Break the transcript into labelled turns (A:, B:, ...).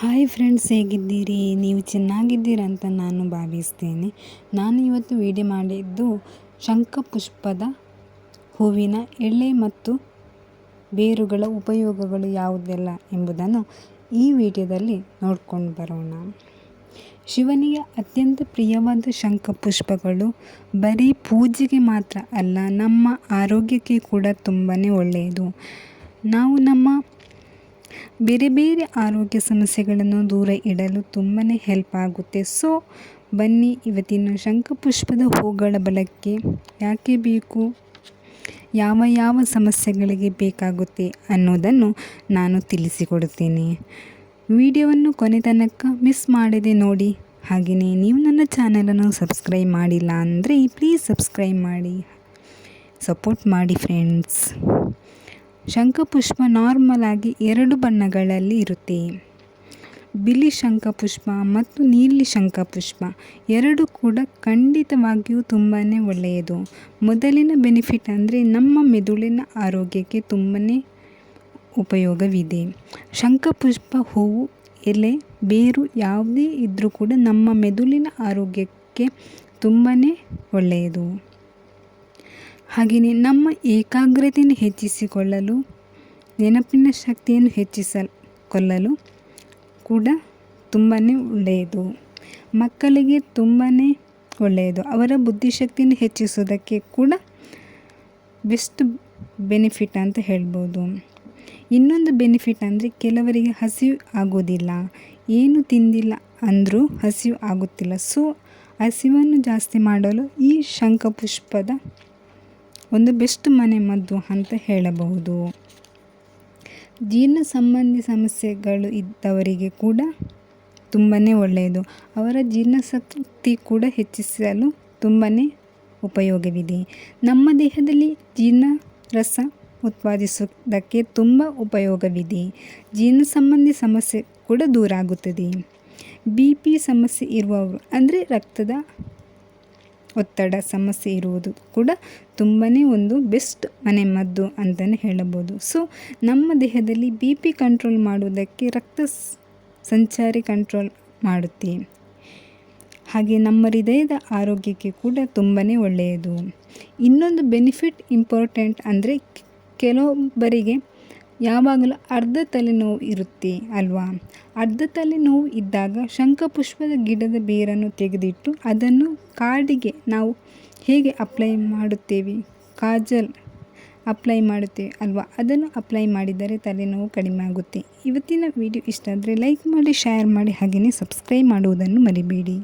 A: Hi friends, ಹೇಗಿದ್ದೀರಿ? ನೀವು ಚೆನ್ನಾಗಿದ್ದೀರ ಅಂತ ನಾನು ಭಾವಿಸ್ತೇನೆ. ನಾನು ಇವತ್ತು ವಿಡಿಯೋ ಮಾಡಿದ್ದು ಶಂಖಪುಷ್ಪದ ಹೂವಿನ ಎಳೆ ಮತ್ತು ಬೇರುಗಳ ಉಪಯೋಗಗಳು ಯಾವುದೆಲ್ಲ ಎಂಬುದನ್ನು ಈ ವಿಡಿಯೋದಲ್ಲಿ ನೋಡ್ಕೊಂಡು ಬರೋಣ. ಶಿವನಿಗೆ ಅತ್ಯಂತ ಪ್ರಿಯವಾದ ಶಂಖಪುಷ್ಪಗಳು ಬರೀ ಪೂಜೆಗೆ ಮಾತ್ರ ಅಲ್ಲ, ನಮ್ಮ ಆರೋಗ್ಯಕ್ಕೆ ಕೂಡ ತುಂಬಾ ಒಳ್ಳೆಯದು. ನಾವು ನಮ್ಮ ಬೇರೆ ಬೇರೆ ಆರೋಗ್ಯ ಸಮಸ್ಯೆಗಳನ್ನು ದೂರ ಇಡಲು ತುಂಬಾ ಹೆಲ್ಪ್ ಆಗುತ್ತೆ. ಸೊ ಬನ್ನಿ ಇವತ್ತಿನ ಶಂಖಪುಷ್ಪದ ಹೂಗಳ ಬಳಕೆ ಯಾಕೆ ಬೇಕು? ಯಾವ ಯಾವ ಸಮಸ್ಯೆಗಳಿಗೆ ಬೇಕಾಗುತ್ತೆ ಅನ್ನೋದನ್ನು ನಾನು ತಿಳಿಸಿಕೊಡುತ್ತೇನೆ. ವಿಡಿಯೋವನ್ನು ಕೊನೆ ತನಕ ಮಿಸ್ ಮಾಡದೆ ನೋಡಿ, ಹಾಗೆಯೇ ನೀವು ನನ್ನ ಚಾನಲನ್ನು ಸಬ್ಸ್ಕ್ರೈಬ್ ಮಾಡಿಲ್ಲ ಅಂದರೆ ಪ್ಲೀಸ್ ಸಬ್ಸ್ಕ್ರೈಬ್ ಮಾಡಿ. ಸಪೋರ್ಟ್ ಮಾಡಿ ಫ್ರೆಂಡ್ಸ್ ಶಂಖಪುಷ್ಪ ನಾರ್ಮಲ್ ಆಗಿ ಎರಡು ಬಣ್ಣಗಳಲ್ಲಿ ಇರುತ್ತೆ. ಬಿಳಿ ಶಂಖಪುಷ್ಪ ಮತ್ತು ನೀಲಿ ಶಂಖಪುಷ್ಪ ಎರಡು ಕೂಡ ಖಂಡಿತವಾಗಿಯೂ ತುಂಬಾ ಒಳ್ಳೆಯದು. ಮೊದಲಿನ ಬೆನಿಫಿಟ್ ಅಂದರೆ ನಮ್ಮ ಮೆದುಳಿನ ಆರೋಗ್ಯಕ್ಕೆ ತುಂಬಾ ಉಪಯೋಗವಿದೆ. ಶಂಖಪುಷ್ಪ, ಹೂವು, ಎಲೆ, ಬೇರು ಯಾವುದೇ ಇದ್ದರೂ ಕೂಡ ನಮ್ಮ ಮೆದುಳಿನ ಆರೋಗ್ಯಕ್ಕೆ ತುಂಬಾ ಒಳ್ಳೆಯದು. ಹಾಗೆಯೇ ನಮ್ಮ ಏಕಾಗ್ರತೆಯನ್ನು ಹೆಚ್ಚಿಸಿಕೊಳ್ಳಲು, ನೆನಪಿನ ಶಕ್ತಿಯನ್ನು ಹೆಚ್ಚಿಸಿಕೊಳ್ಳಲು ಕೂಡ ತುಂಬಾ ಒಳ್ಳೆಯದು. ಮಕ್ಕಳಿಗೆ ತುಂಬಾ ಒಳ್ಳೆಯದು. ಅವರ ಬುದ್ಧಿಶಕ್ತಿಯನ್ನು ಹೆಚ್ಚಿಸೋದಕ್ಕೆ ಕೂಡ ಬೆಸ್ಟ್ ಬೆನಿಫಿಟ್ ಅಂತ ಹೇಳ್ಬೋದು. ಇನ್ನೊಂದು ಬೆನಿಫಿಟ್ ಅಂದರೆ ಕೆಲವರಿಗೆ ಹಸಿವು ಆಗೋದಿಲ್ಲ ಏನು ತಿಂದಿಲ್ಲ ಅಂದರೂ ಹಸಿವು ಆಗುತ್ತಿಲ್ಲ. ಸೊ, ಹಸಿವನ್ನು ಜಾಸ್ತಿ ಮಾಡಲು ಈ ಶಂಖಪುಷ್ಪದ ಒಂದು ಬೆಸ್ಟ್ ಮನೆ ಮದ್ದು ಅಂತ ಹೇಳಬಹುದು. ಜೀರ್ಣ ಸಂಬಂಧಿ ಸಮಸ್ಯೆಗಳು ಇದ್ದವರಿಗೆ ಕೂಡ ತುಂಬಾ ಒಳ್ಳೆಯದು. ಅವರ ಜೀರ್ಣಶಕ್ತಿ ಕೂಡ ಹೆಚ್ಚಿಸಲು ತುಂಬಾ ಉಪಯೋಗವಿದೆ. ನಮ್ಮ ದೇಹದಲ್ಲಿ ಜೀರ್ಣ ರಸ ಉತ್ಪಾದಿಸುವುದಕ್ಕೆ ತುಂಬ ಉಪಯೋಗವಿದೆ. ಜೀರ್ಣ ಸಂಬಂಧಿ ಸಮಸ್ಯೆ ಕೂಡ ದೂರ ಆಗುತ್ತದೆ. ಬಿ ಪಿ ಸಮಸ್ಯೆ ಇರುವವರು, ಅಂದರೆ ರಕ್ತದ ಒತ್ತಡ, ಸಮಸ್ಯೆ ಇರುವುದು ಕೂಡ ತುಂಬಾ ಒಂದು ಬೆಸ್ಟ್ ಮನೆಮದ್ದು ಅಂತಲೇ ಹೇಳಬಹುದು. ಸೊ ನಮ್ಮ ದೇಹದಲ್ಲಿ ಬಿ ಪಿ ಕಂಟ್ರೋಲ್ ಮಾಡುವುದಕ್ಕೆ ರಕ್ತ ಸಂಚಾರಿ ಕಂಟ್ರೋಲ್ ಮಾಡುತ್ತೆ ಹಾಗೆ ನಮ್ಮ ಹೃದಯದ ಆರೋಗ್ಯಕ್ಕೆ ಕೂಡ ತುಂಬಾ ಒಳ್ಳೆಯದು. ಇನ್ನೊಂದು ಬೆನಿಫಿಟ್ ಇಂಪಾರ್ಟೆಂಟ್ ಅಂದರೆ ಕೆಲವೊಬ್ಬರಿಗೆ ಯಾವಾಗಲೂ ಅರ್ಧ ತಲೆನೋವು ಇರುತ್ತೆ ಅಲ್ವಾ? ಅರ್ಧ ತಲೆನೋವು ಇದ್ದಾಗ ಶಂಖಪುಷ್ಪದ ಗಿಡದ ಬೇರನ್ನು ತೆಗೆದಿಟ್ಟು ಅದನ್ನು ಕಾಡಿಗೆ ನಾವು ಹೇಗೆ ಅಪ್ಲೈ ಮಾಡುತ್ತೇವೆ? ಕಾಜಲ್ ಅಪ್ಲೈ ಮಾಡುತ್ತೇವೆ ಅಲ್ವಾ? ಅದನ್ನು ಅಪ್ಲೈ ಮಾಡಿದರೆ ತಲೆನೋವು ಕಡಿಮೆ ಆಗುತ್ತೆ. ಇವತ್ತಿನ ವಿಡಿಯೋ ಇಷ್ಟ ಆದರೆ ಲೈಕ್ ಮಾಡಿ ಶೇರ್ ಮಾಡಿ ಹಾಗೆಯೇ ಸಬ್ಸ್ಕ್ರೈಬ್ ಮಾಡುವುದನ್ನು ಮರಿಬೇಡಿ.